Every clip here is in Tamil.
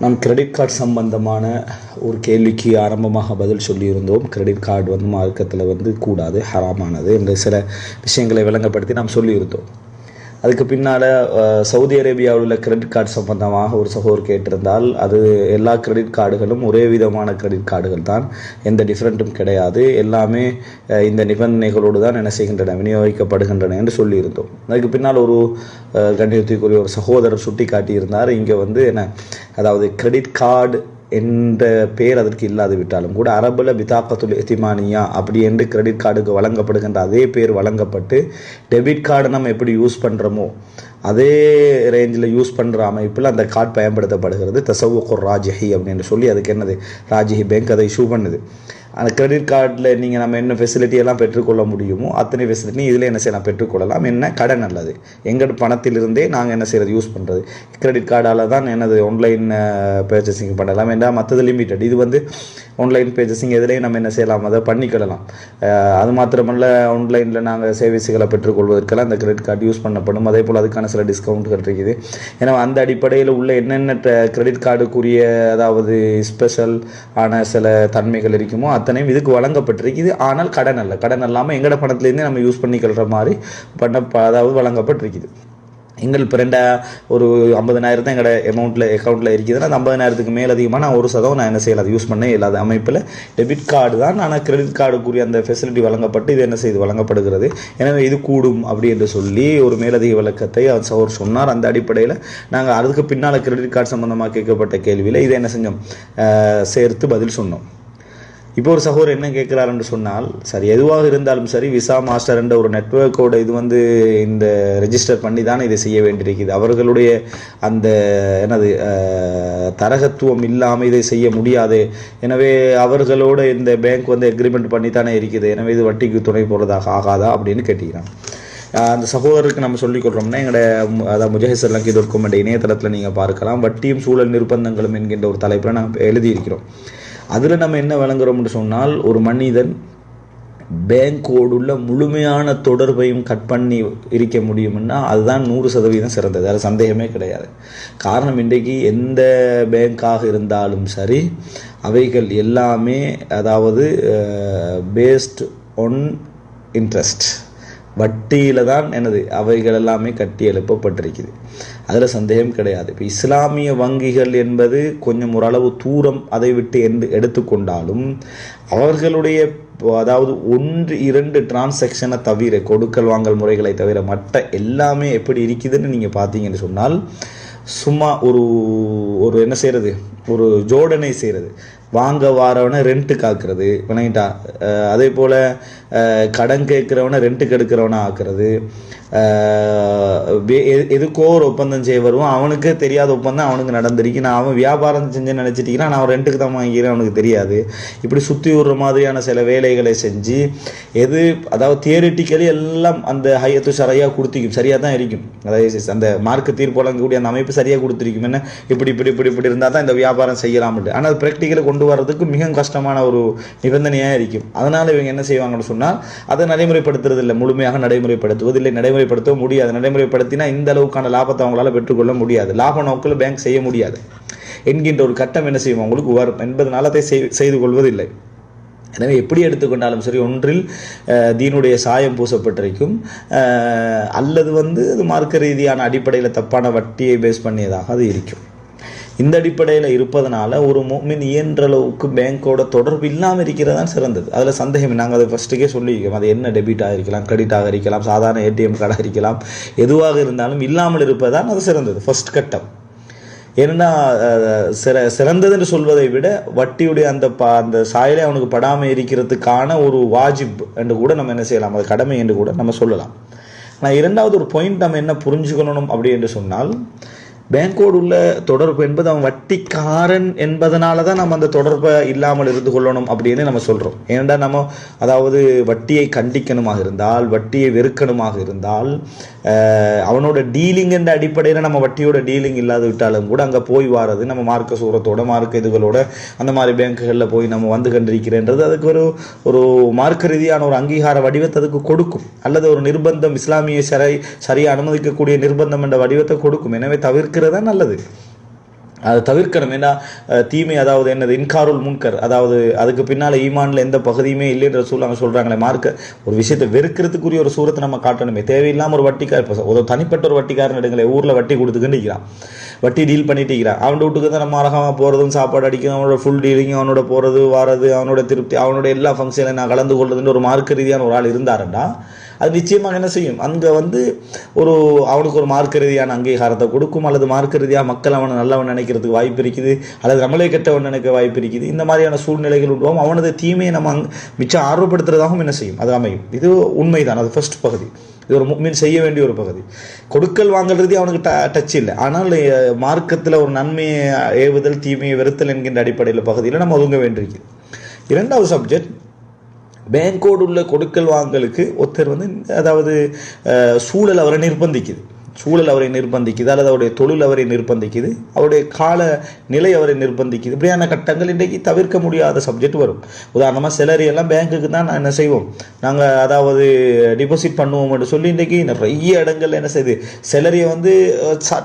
நாம் கிரெடிட் கார்டு சம்பந்தமான ஒரு கேள்விக்கு ஆரம்பமாக பதில் சொல்லியிருந்தோம். கிரெடிட் கார்டு வந்து மார்க்கத்தில் வந்து கூடாது ஹராமானது என்ற சில விஷயங்களை விளங்கப்படுத்தி நாம் சொல்லியிருந்தோம். அதுக்கு பின்னால் சவுதி அரேபியாவில் உள்ள கிரெடிட் கார்டு சம்பந்தமாக ஒரு சகோதரர் கேட்டிருந்தால் அது எல்லா கிரெடிட் கார்டுகளும் ஒரே விதமான கிரெடிட் கார்டுகள் தான். எந்த டிஃப்ரெண்ட்டும் கிடையாது. எல்லாமே இந்த நிபந்தனைகளோடு தான் என்ன செய்கின்றன விநியோகிக்கப்படுகின்றன என்று சொல்லியிருந்தோம். அதுக்கு பின்னால் ஒரு அஹ், கண்ணியத்துக்குரிய ஒரு சகோதரர் சுட்டி காட்டியிருந்தார் இங்கே வந்து என்ன அதாவது கிரெடிட் கார்டு என்ற பெயர் அதற்கு இல்லாது விட்டாலும் கூட அரபுல பிதாக்கத்துல் எத்திமானியா அப்படி என்று கிரெடிட் கார்டுக்கு வழங்கப்படுகின்ற அதே பேர் வழங்கப்பட்டு டெபிட் கார்டு நம்ம எப்படி யூஸ் பண்ணுறோமோ அதே ரேஞ்சில் யூஸ் பண்ணுற அமைப்பில் அந்த கார்டு பயன்படுத்தப்படுகிறது. தசவுக்குர் ராஜஹி அப்படின்னு சொல்லி அதுக்கு என்னது? ராஜஹி பேங்க் அதை இஷ்யூ பண்ணுது. அந்த கிரெடிட் கார்டில் நீங்கள் நம்ம என்ன ஃபெசிலிட்டி எல்லாம் பெற்றுக்கொள்ள முடியுமோ அத்தனை ஃபெசிலிட்டி இதில் என்ன செய்யலாம் பெற்றுக்கொள்ளலாம். என்ன? கடன் நல்லது. எங்கள் பணத்திலிருந்தே நாங்கள் என்ன செய்கிறது யூஸ் பண்ணுறது கிரெடிட் கார்டால் தான் என்னது ஆன்லைன் பர்ச்சேசிங் பண்ணலாம். ஏன்னா மற்றது லிமிட்டட் இது வந்து ஆன்லைன் பர்ச்சேசிங் எதுலேயும் நம்ம என்ன செய்யலாம் அதை பண்ணிக்கிடலாம். அது மாத்திரமல்ல ஆன்லைனில் நாங்கள் சேவைஸுகளை பெற்றுக்கொள்வதற்கெல்லாம் அந்த கிரெடிட் கார்டு யூஸ் பண்ணப்படும். அதே போல் அதுக்கான சில டிஸ்கவுண்ட்கள் இருக்குது. ஏன்னா அந்த அடிப்படையில் உள்ள என்னென்ன கிரெடிட் கார்டுக்குரிய அதாவது ஸ்பெஷல் ஆன சில தன்மைகள் இருக்குமோ அத்தனையும் இதுக்கு வழங்கப்பட்டிருக்குது. ஆனால் கடன் அல்ல. கடன் இல்லாமல் எங்களோட பணத்துலேருந்தே நம்ம யூஸ் பண்ணிக்கிற மாதிரி பண்ண அதாவது வழங்கப்பட்டிருக்குது. எங்கள் இப்போ ரெண்டா ஒரு ஐம்பதனாயிரம் தான் எங்களோட அமௌண்ட்டில் அக்கௌண்ட்டில் இருக்குதுன்னா அந்த ஐம்பதனாயிரத்துக்கு மேல் அதிகமாக நான் ஒரு சதவீதம் நான் என்ன செய்யல? அதை யூஸ் பண்ண இல்லாத அமைப்பில் டெபிட் கார்டு தான். ஆனால் கிரெடிட் கார்டுக்குரிய அந்த ஃபெசிலிட்டி வழங்கப்பட்டு இது என்ன செய்து வழங்கப்படுகிறது. எனவே இது கூடும் அப்படி என்று சொல்லி ஒரு மேலதிக விளக்கத்தை அவர் அவர் சொன்னார். அந்த அடிப்படையில் நாங்கள் அதுக்கு பின்னால் கிரெடிட் கார்டு சம்மந்தமாக கேட்கப்பட்ட கேள்வியில் இதை என்ன செஞ்சோம்? சேர்த்து பதில் சொன்னோம். இப்போ ஒரு சகோதரர் என்ன கேட்குறாருன்னு சொன்னால் சரி எதுவாக இருந்தாலும் சரி விசா மாஸ்டர் என்ற ஒரு நெட்வொர்க்கோட இது வந்து இந்த ரெஜிஸ்டர் பண்ணி தானே இதை செய்ய வேண்டியிருக்குது அவர்களுடைய அந்த என்னது தரகத்துவம் இல்லாமல் இதை செய்ய முடியாது. எனவே அவர்களோட இந்த பேங்க் வந்து எக்ரிமெண்ட் பண்ணி தானே இருக்குது. எனவே இது வட்டிக்கு துணை போகிறதாக ஆகாதா அப்படின்னு கேட்டிக்கிறான். அந்த சகோதரருக்கு நம்ம சொல்லிக் கொள்றோம்னா எங்களோட மு- அதாவது முஜஹிஸ் லங்கி டாட் காம் என்ற இணையதளத்தில் நீங்கள் பார்க்கலாம். வட்டியும் சூழல் நிர்பந்தங்களும் என்கின்ற ஒரு தலைப்பில் நாங்கள் எழுதியிருக்கிறோம். அதில் நம்ம என்ன விளங்குறோம்னு சொன்னால் ஒரு மனிதன் பேங்கோடு உள்ள முழுமையான தொடர்பையும் கட் பண்ணி இருக்க முடியும்னா அதுதான் நூறு சதவீதம் சிறந்தது. அது சந்தேகமே கிடையாது. காரணம் இன்றைக்கு எந்த பேங்காக இருந்தாலும் சரி அவைகள் எல்லாமே அதாவது பேஸ்ட் ஒன் இன்ட்ரெஸ்ட் வட்டியில் தான் எனது அவைகள் எல்லாமே கட்டி எழுப்பப்பட்டிருக்குது. அதில் சந்தேகம் கிடையாது. இப்போ இஸ்லாமிய வங்கிகள் என்பது கொஞ்சம் ஓரளவு தூரம் அதை விட்டு என்று எடுத்துக்கொண்டாலும் அவர்களுடைய அதாவது ஒன்று இரண்டு டிரான்சாக்ஷனை தவிர கொடுக்கல் வாங்கல் முறைகளை தவிர மற்ற எல்லாமே எப்படி இருக்குதுன்னு நீங்கள் பார்த்தீங்கன்னு சொன்னால் சும்மா ஒரு ஒரு என்ன செய்கிறது ஒரு ஜோடனை செய்கிறது வாங்க வாரவனை ரெண்ட்டுக்கு ஆக்குறது விளங்கிட்டா. அதே போல் கடன் கேட்குறவனை ரெண்ட்டுக்கு எடுக்கிறவனை ஆக்குறது. வே- எதுக்கோ ஒரு ஒப்பந்தம் செய்ய வருவோம் அவனுக்கு தெரியாத ஒப்பந்தம் அவனுக்கு நடந்திருக்கு. நான் அவன் வியாபாரம் செஞ்சு நினச்சிட்டிங்கன்னா நான் அவன் ரெண்ட்டுக்கு தான் வாங்கிக்கிறேன். அவனுக்கு தெரியாது. இப்படி சுற்றி விடுற மாதிரியான சில வேலைகளை செஞ்சு எது அதாவது தியரிட்டிக்கலி எல்லாம் அந்த ஹையத்து சரியாக கொடுத்திக்கும். சரியாக தான் இருக்கும். அதாவது அந்த மார்க்கு தீர்ப்பு வழங்கக்கூடிய அந்த அமைப்பு சரியாக கொடுத்துருக்கும் என்ன இப்படி இப்படி இப்படி இப்படி இருந்தால் தான் இந்த வியாபாரம் செய்யலாம்ட்டு ஆனால் அது ப்ராக்டிக்கலை கொண்டு வர்றதுக்கு மிக கஷ்டமான ஒரு நிபந்தனையாக இருக்கும். அதனால் இவங்க என்ன செய்வாங்கன்னு சொன்னால் அதை நடைமுறைப்படுத்துறதில்லை. முழுமையாக நடைமுறைப்படுத்துவது இல்லை நடைமுறைப்படுத்த முடியாது. நடைமுறைப்படுத்தினா இந்த அளவுக்கான லாபத்தை அவங்களால பெற்றுக்கொள்ள முடியாது. லாப நோக்கில் பேங்க் செய்ய முடியாது. என்கின்ற ஒரு கட்டம் என்ன செய்வோம் அவங்களுக்கு வரும். என்பது அதை செய்- செய்து கொள்வதில்லை. எனவே எப்படி எடுத்துக்கொண்டாலும் சரி ஒன்றில் அஹ், தீனுடைய சாயம் பூசப்பட்டிருக்கும். அல்லது வந்து அது மார்க்க ரீதியான அடிப்படையில் தப்பான வட்டியை பேஸ் பண்ணியதாக அது இருக்கும். இந்த அடிப்படையில் இருப்பதனால ஒரு மோமின் இயன்ற அளவுக்கு பேங்க்கோட தொடர்பு இல்லாமல் இருக்கிறது தான் சிறந்தது. அதில் சந்தேகம் நாங்கள் அதை ஃபஸ்ட்டுக்கே சொல்லியிருக்கோம். அது என்ன டெபிட்டாக இருக்கலாம் கிரெடிட்டாக இருக்கலாம் சாதாரண ஏடிஎம் கார்டாக இருக்கலாம் எதுவாக இருந்தாலும் இல்லாமல் இருப்பதுதான் அது சிறந்தது ஃபர்ஸ்ட் கட்டம். ஏன்னா அஹ், சிற சிறந்ததுன்னு சொல்வதை விட வட்டியுடைய அந்த பா அந்த சாயலை அவனுக்கு படாமல் இருக்கிறதுக்கான ஒரு வாஜிப் என்று கூட நம்ம என்ன செய்யலாம் அது கடமை என்று கூட நம்ம சொல்லலாம். ஆனால் இரண்டாவது ஒரு பாயிண்ட் நம்ம என்ன புரிஞ்சுக்கணும் அப்படி என்று சொன்னால் பேங்கோடு உள்ள தொடர்பு என்பது அவன் வட்டிக்காரன் என்பதனால தான் நம்ம அந்த தொடர்பை இல்லாமல் இருந்து கொள்ளணும் அப்படின்னு நம்ம சொல்கிறோம் ஏனென்றால் நம்ம அதாவது வட்டியை கண்டிக்கணுமாக இருந்தால் வட்டியை வெறுக்கணுமாக இருந்தால் அவனோட டீலிங் என்ற அடிப்படையில் நம்ம வட்டியோட டீலிங் இல்லாத விட்டாலும் கூட அங்கே போய் வாரது நம்ம மார்க்க சூரத்தோட மார்க்க இதுகளோட அந்த மாதிரி பேங்குகளில் போய் நம்ம வந்து கண்டிருக்கிறேன்றது அதுக்கு ஒரு ஒரு மார்க்க ரீதியான ஒரு அங்கீகார வடிவத்தை அதுக்கு கொடுக்கும். அல்லது ஒரு நிர்பந்தம் இஸ்லாமிய சரை சரியாக அனுமதிக்கக்கூடிய நிர்பந்தம் என்ற வடிவத்தை கொடுக்கும். எனவே தவிர்க்க இருக்கிறதா நல்லது? அதை தவிர்க்கணும். ஏன்னா தீமை அதாவது என்னது இன்காருல் முன்கர் அதாவது அதுக்கு பின்னால் ஈமான்ல எந்த பகுதியுமே இல்லைன்ற சூழல் சொல்கிறாங்களே மார்க்க. ஒரு விஷயத்தை வெறுக்கிறதுக்குரிய ஒரு சூரத்தை நம்ம காட்டணுமே. தேவையில்லாம ஒரு வட்டிக்கார் இப்போ ஒரு தனிப்பட்ட ஒரு வட்டிக்காரன் எடுங்களேன் ஊரில் வட்டி கொடுத்துக்கிட்டு இருக்கிறான் வட்டி டீல் பண்ணிட்டு இருக்கிறான் அவன் வீட்டுக்கு தான் நம்ம அழகாக போகிறதும் சாப்பாடு அடிக்கும் அவனோட ஃபுல் டீலிங் அவனோட போகிறது வரது அவனோட திருப்தி அவனோட எல்லா ஃபங்க்ஷனில் நான் கலந்து கொள்றதுன்னு ஒரு மார்க்க ரீதியான ஒரு ஆள் இருந்தாருன்னா அது நிச்சயமாக என்ன செய்யும்? அங்கே வந்து ஒரு அவனுக்கு ஒரு மார்க்க ரீதியான அங்கீகாரத்தை கொடுக்கும் அல்லது மார்க்க ரீதியாக மக்கள் அவனை நல்லவன் நினைக்கிறதுக்கு வாய்ப்பு இருக்குது அல்லது நம்மளே கெட்டவன் நினைக்க வாய்ப்பு இருக்குது. இந்த மாதிரியான சூழ்நிலைகள் உருவாகும். அவனது தீமையை நம்ம அங் மிச்சம் ஆர்வப்படுத்துறதாகவும் என்ன செய்யும்? அது அமையும். இது உண்மைதான். அது ஃபர்ஸ்ட் பகுதி. இது ஒரு மீன் செய்ய வேண்டிய ஒரு பகுதி. கொடுக்கல் வாங்கல் அவனுக்கு ட டச் இல்லை. ஆனால் மார்க்கத்தில் ஒரு நன்மையை ஏவுதல் தீமையை வெறுத்தல் என்கின்ற அடிப்படையில் பகுதியில் நம்ம ஒதுங்க வேண்டியிருக்கு இரண்டாவது சப்ஜெக்ட் பேங்கோடு உள்ள கொடுக்கல் வாங்கலுக்கு ஒருத்தர் வந்து அதாவது சூழல் அவரை நிர்பந்திக்குது. சூழல் அவரை நிர்பந்திக்குது அல்லது அவருடைய தொழில் அவரை நிர்பந்திக்குது அவருடைய கால நிலை அவரை நிர்பந்திக்குது. இப்படியான கட்டங்கள் இன்றைக்கு தவிர்க்க முடியாத சப்ஜெக்ட் வரும். உதாரணமாக சிலரி எல்லாம் பேங்க்குக்கு தான் நான் என்ன செய்வோம்? நாங்கள் அதாவது டிபாசிட் பண்ணுவோம்னு சொல்லி இன்றைக்கி நிறைய இடங்கள்ல என்ன செய்யுது சிலரியை வந்து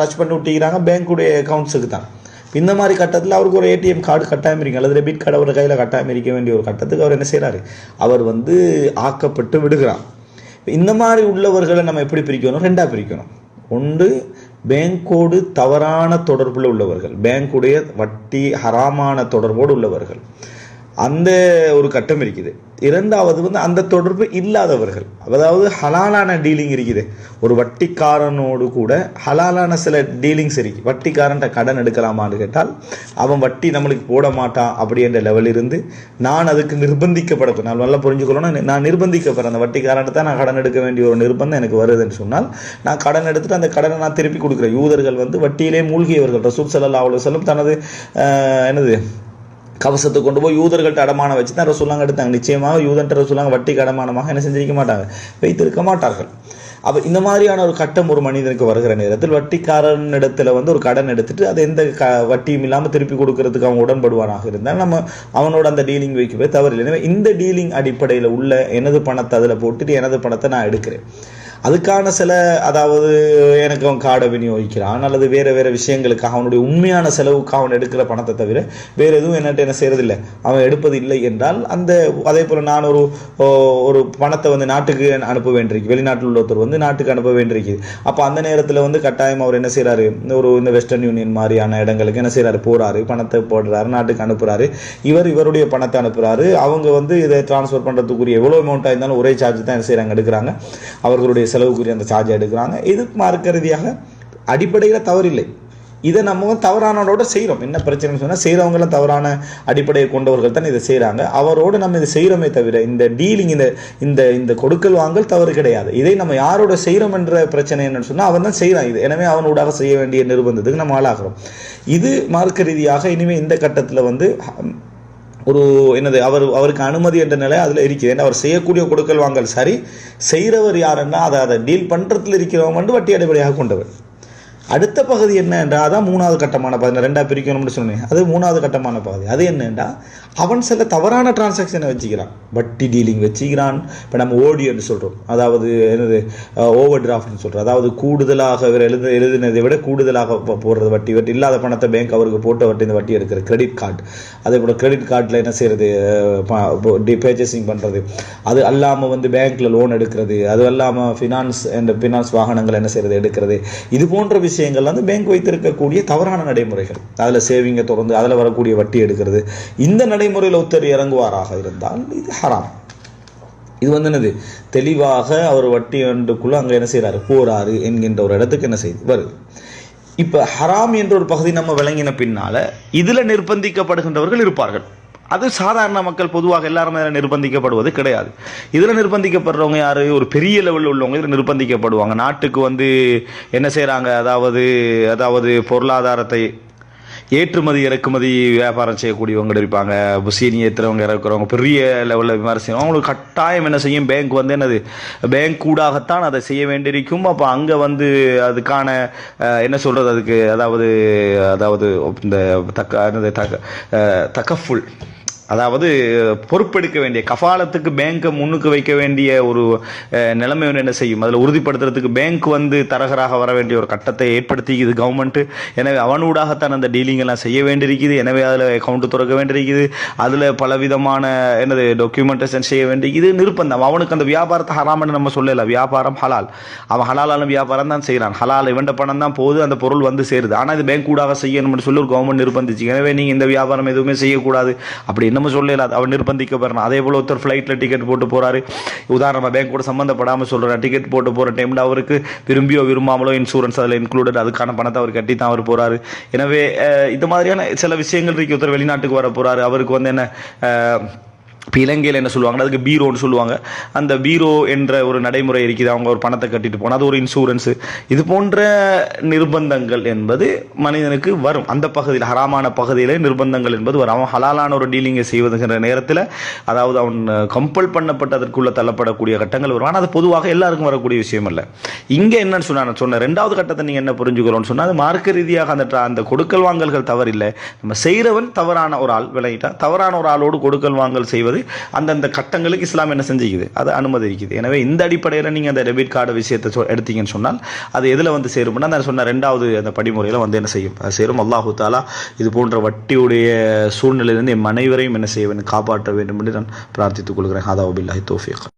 டச் பண்ணி விட்டிக்கிறாங்க பேங்க்குடைய அக்கௌண்ட்ஸுக்கு தான். இந்த மாதிரி கட்டத்தில் அவருக்கு ஒரு ஏடிஎம் கார்டு கட்டாயம் இருக்கு. அல்லது டெபிட் கார்டு அவர் கையில் கட்டாயம் இருக்க வேண்டிய ஒரு கட்டத்துக்கு அவர் என்ன செய்கிறாரு அவர் வந்து ஆக்கப்பட்டு விடுகிறார். இந்த மாதிரி உள்ளவர்களை நம்ம எப்படி பிரிக்கணும்? ரெண்டாக பிரிக்கணும். ஒன்று பேங்கோடு தவறான தொடர்பில் உள்ளவர்கள். பேங்குடைய வட்டி ஹராமான தொடர்போடு உள்ளவர்கள். அந்த ஒரு கட்டம் இருக்குது. இரண்டாவது வந்து அந்த தொடர்பு இல்லாதவர்கள். அதாவது ஹலாலான டீலிங் இருக்குது. ஒரு வட்டிக்காரனோடு கூட ஹலாலான சில டீலிங்ஸ் இருக்கு. வட்டிக்காரன்ட்ட கடன் எடுக்கலாமான்னு கேட்டால் அவன் வட்டி நம்மளுக்கு போட மாட்டான் அப்படின்ற லெவல் இருந்து நான் அதுக்கு நிர்பந்திக்கப்பட நான் நல்லா புரிஞ்சுக்கணும்னா நான் நிர்பந்திக்கப்படுறேன். அந்த வட்டிக்காரன்ட்ட தான் நான் கடன் எடுக்க வேண்டிய ஒரு நிர்பந்தம் எனக்கு வருதுன்னு சொன்னால் நான் கடன் எடுத்துட்டு அந்த கடனை நான் திருப்பி கொடுக்குறேன். யூதர்கள் வந்து வட்டியிலே மூழ்கியவர்கள். ரசூல் ஸல்லல்லாஹு அவ்வளோ செல்லும் தனது என்னது கவசத்தை கொண்டு போய் யூதர்கள்ட்ட அடமானம் வச்சு தான் ரசூலாங்க எடுத்தாங்க. நிச்சயமாக யூதன்ட்ட ரசூலாங்க வட்டிக்கு அடமானமாக என்ன செஞ்சிருக்க மாட்டாங்க. வைத்திருக்க மாட்டார்கள். அப்போ இந்த மாதிரியான ஒரு கட்டம் ஒரு மனிதனுக்கு வருகிற நேரத்தில் வட்டிக்காரன் இடத்துல வந்து ஒரு கடன் எடுத்துட்டு அதை எந்த க வட்டியும் இல்லாமல் திருப்பி கொடுக்கறதுக்கு அவன் உடன்படுவானாக இருந்தால் நம்ம அவனோட அந்த டீலிங் வைக்கவே தவறில்லை. எனவே இந்த டீலிங் அடிப்படையில் உள்ள எனது பணத்தை அதில் போட்டுட்டு எனது பணத்தை நான் எடுக்கிறேன். அதுக்கான சில அதாவது எனக்கு அவன் கார்டை விநியோகிக்கிறான் அல்லது வேறு வேறு விஷயங்களுக்காக அவனுடைய உண்மையான செலவுக்கு அவன் எடுக்கிற பணத்தை தவிர வேறு எதுவும் என்னட்ட என்ன செய்யறதில்லை அவன் எடுப்பது இல்லை என்றால் அந்த அதே போல் நான் ஒரு ஒரு பணத்தை வந்து நாட்டுக்கு அனுப்ப வேண்டியிருக்கு. வெளிநாட்டில் உள்ள ஒருத்தர் வந்து நாட்டுக்கு அனுப்ப வேண்டியிருக்குது அப்போ அந்த நேரத்தில் வந்து கட்டாயம் அவர் என்ன செய்கிறாரு ஒரு இந்த வெஸ்டர்ன் யூனியன் மாதிரியான இடங்களுக்கு என்ன செய்கிறாரு போகிறாரு பணத்தை போடுறாரு நாட்டுக்கு அனுப்புகிறாரு இவர் இவருடைய பணத்தை அனுப்புகிறாரு அவங்க வந்து இதை ட்ரான்ஸ்ஃபர் பண்ணுறதுக்குரிய எவ்வளோ அமௌண்ட்டாக இருந்தாலும் ஒரே சார்ஜ் தான் என்ன செய்கிறாங்க எடுக்கிறாங்க. அவர்களுடைய செலவுக்குரிய அந்த சார்ஜை எடுக்கிறாங்க. இது மார்க்க ரீதியாக அடிப்படையில் தவறில்லை. இதை நம்ம தவறானவரோட தவறானோட செய்கிறோம் என்ன பிரச்சனைன்னு சொன்னால் செய்கிறவங்களாம் தவறான அடிப்படையை கொண்டவர்கள் தான் இதை செய்கிறாங்க அவரோடு நம்ம இதை செய்கிறோமே தவிர இந்த டீலிங் இந்த இந்த இந்த கொடுக்கல் வாங்கல் தவறு கிடையாது. இதை நம்ம யாரோட செய்கிறோம் என்ற பிரச்சனை என்னன்னு சொன்னால் அவன் தான் செய்கிறான் இது. எனவே அவனூடாக செய்ய வேண்டிய நிர்பந்தத்துக்கு நம்ம ஆளாகிறோம். இது மார்க்க ரீதியாக இனிமேல் இந்த கட்டத்தில் வந்து ஒரு என்னது அவர் அவருக்கு அனுமதி என்ற நிலை அதில் இருக்குது. ஏன்னா அவர் செய்யக்கூடிய கொடுக்கல் வாங்கல் சரி செய்கிறவர் யாருன்னா அதை அதை டீல் பண்ணுறதுல இருக்கிறவங்க வந்து வட்டி அடிப்படையாக கொண்டவர். அடுத்த பகுதி என்ன என்றால் அதான் மூணாவது கட்டமான பகுதி. ரெண்டாக பிரிக்கணும்னு சொன்னேன். அது மூணாவது கட்டமான பகுதி. அது என்னண்டா அவன் சில தவறான டிரான்சாக்ஷனை வச்சுக்கிறான். வட்டி டீலிங் வச்சுக்கிறான். இப்போ நம்ம ஓடி சொல்கிறோம் அதாவது என்னது? ஓவர் டிராஃப்ட்னு சொல்கிறோம் அதாவது கூடுதலாக அவர் எழுத எழுதினதை விட கூடுதலாக போடுறது வட்டி. வட்டி இல்லாத பணத்தை பேங்க் அவருக்கு போட்ட வட்டி இந்த வட்டி எடுக்கிற கிரெடிட் கார்டு அதே போல் கிரெடிட் கார்டில் என்ன செய்யறது? பர்ச்சேசிங் பண்ணுறது அது அல்லாமல் வந்து பேங்க்கில் லோன் எடுக்கிறது. அது அல்லாமல் ஃபினான்ஸ் இந்த ஃபினான்ஸ் வாகனங்கள் என்ன செய்யறது? எடுக்கிறது. இது போன்ற விஷயம் விஷயங்கள் வந்து பேங்க் வைத்திருக்கக்கூடிய தவறான நடைமுறைகள். அதில் சேவிங்கை தொடர்ந்து அதில் வரக்கூடிய வட்டி எடுக்கிறது. இந்த நடைமுறையில் ஒருத்தர் இறங்குவாராக இருந்தால் இது ஹராம் இது வந்து என்னது? தெளிவாக அவர் வட்டி ஒன்றுக்குள்ளே அங்கே என்ன செய்றாரு? போறாரு என்கின்ற ஒரு இடத்துக்கு என்ன செய்து வருது. இப்போ ஹராம் என்ற ஒரு பகுதி நம்ம விளங்கின பின்னால இதுல நிர்பந்திக்கப்படுகின்றவர்கள் இருப்பார்கள். அது சாதாரண மக்கள் பொதுவாக எல்லாருமே நிர்பந்திக்கப்படுவது கிடையாது. இதில் நிர்பந்திக்கப்படுறவங்க யார்? ஒரு பெரிய லெவலில் உள்ளவங்க இதில் நிர்பந்திக்கப்படுவாங்க. நாட்டுக்கு வந்து என்ன செய்கிறாங்க அதாவது அதாவது பொருளாதாரத்தை ஏற்றுமதி இறக்குமதி வியாபாரம் செய்யக்கூடியவங்க இருப்பாங்க. சீனி ஏற்றுறவங்க இறக்குறவங்க பெரிய லெவலில் விமர்சனம். அவங்களுக்கு கட்டாயம் என்ன செய்யும்? பேங்க் வந்து என்னது? பேங்க் கூடாகத்தான் அதை செய்ய வேண்டியிருக்கும். அப்போ அங்கே வந்து அதுக்கான என்ன சொல்கிறது அதுக்கு? அதாவது அதாவது இந்த தக்க என்னது தக்க தக்கஃபுல். அதாவது பொறுப்பெடுக்க வேண்டிய கஃபாலத்துக்கு பேங்க்கை முன்னுக்கு வைக்க வேண்டிய ஒரு நிலைமை என்ன செய்யும்? அதில் உறுதிப்படுத்துறதுக்கு பேங்க் வந்து தரகராக வர வேண்டிய ஒரு கட்டத்தை ஏற்படுத்திக்குது கவர்மெண்ட்டு எனவே அவனூடாகத்தான் அந்த டீலிங் எல்லாம் செய்ய வேண்டியிருக்குது. எனவே அதில் அக்கௌண்ட் திறக்க வேண்டியிருக்குது. அதில் பலவிதமான என்னது டாக்குமெண்டேஷன் செய்ய வேண்டியிருக்குது. நிர்பந்தம். அவனுக்கு அந்த வியாபாரத்தை ஹராமன்னு நம்ம சொல்லல. வியாபாரம் ஹலால். அவன் ஹலாலான வியாபாரம் தான் செய்கிறான் ஹலால் இவன்ட பணம் தான் போகுது. அந்த பொருள் வந்து சேருது. ஆனால் இது பேங்க் ஊடாக செய்யணும்னு சொல்லி ஒரு கவர்மெண்ட் நிர்பந்திச்சு. எனவே நீங்கள் இந்த வியாபாரம் எதுவுமே செய்யக்கூடாது. அப்படின்னு என்னமோ சொல்லல அவர் நிர்பந்திக்கப்படுறான் அதே போல் ஒருத்தர் ஃப்ளைட்டில் டிக்கெட் போட்டு போறாரு. உதாரணமாக பேங்க் கூட சம்மந்தப்படாமல் சொல்கிறார் டிக்கெட் போட்டு போகிற டைமில் அவருக்கு விரும்பியோ விரும்பாமலோ இன்சூரன்ஸ் அதில் இன்க்ளூடட் அதுக்கான பணத்தை அவர் கட்டி தான் அவர் போறாரு. எனவே இது இந்த மாதிரியான சில விஷயங்கள் இருக்கு ஒருத்தர் வெளிநாட்டுக்கு வர போறாரு அவருக்கு வந்து என்ன இப்போ இலங்கையில் என்ன சொல்லுவாங்க அதுக்கு பீரோன்னு சொல்லுவாங்க. அந்த பீரோ என்ற ஒரு நடைமுறை இருக்குது. அவங்க ஒரு பணத்தை கட்டிட்டு போனால் அது ஒரு இன்சூரன்ஸு இது போன்ற நிர்பந்தங்கள் என்பது மனிதனுக்கு வரும். அந்த பகுதியில் ஹராமான பகுதியில் நிர்பந்தங்கள் என்பது வரும். அவன் ஹலாலான ஒரு டீலிங்கை செய்வதுங்கிற நேரத்தில் அதாவது அவன் கம்பல் பண்ணப்பட்டதற்குள்ள தள்ளப்படக்கூடிய கட்டங்கள் வரும். ஆனால் அது பொதுவாக எல்லாருக்கும் வரக்கூடிய விஷயம் இல்லை இங்கே என்னன்னு சொன்னா நான் சொன்ன ரெண்டாவது கட்டத்தை நீங்கள் என்ன புரிஞ்சுக்கிறோம்னு சொன்னால் அது மார்க்க ரீதியாக அந்த அந்த கொடுக்கல் வாங்கல்கள் தவறில்லை. நம்ம செய்கிறவன் தவறான ஒரு ஆள் விளையிட்டான் தவறான ஒரு ஆளோடு கொடுக்கல் வாங்கல் செய்வது அந்தந்த கட்டங்களுக்கு இஸ்லாம் என்ன செஞ்சுக்குது? அது அனுமதிக்குது. எனவே இந்த அடிப்படையில் நீங்கள் அந்த டெபிட் கார்டு விஷயத்தை சொ- எடுத்தீங்கன்னு சொன்னால் அது எதில் வந்து சேரும்னா நான் சொன்ன ரெண்டாவது அந்த படிமுறையில் வந்து என்ன செய்யும்? சேரும். அல்லாஹு தாலா இது போன்ற வட்டியுடைய சூழ்நிலையிலிருந்து என் அனைவரையும் என்ன செய்ய வேண்டும்? காப்பாற்ற வேண்டும் என்று நான் பிரார்த்தித்துக் கொள்கிறேன். ஹாதா தோஃபியா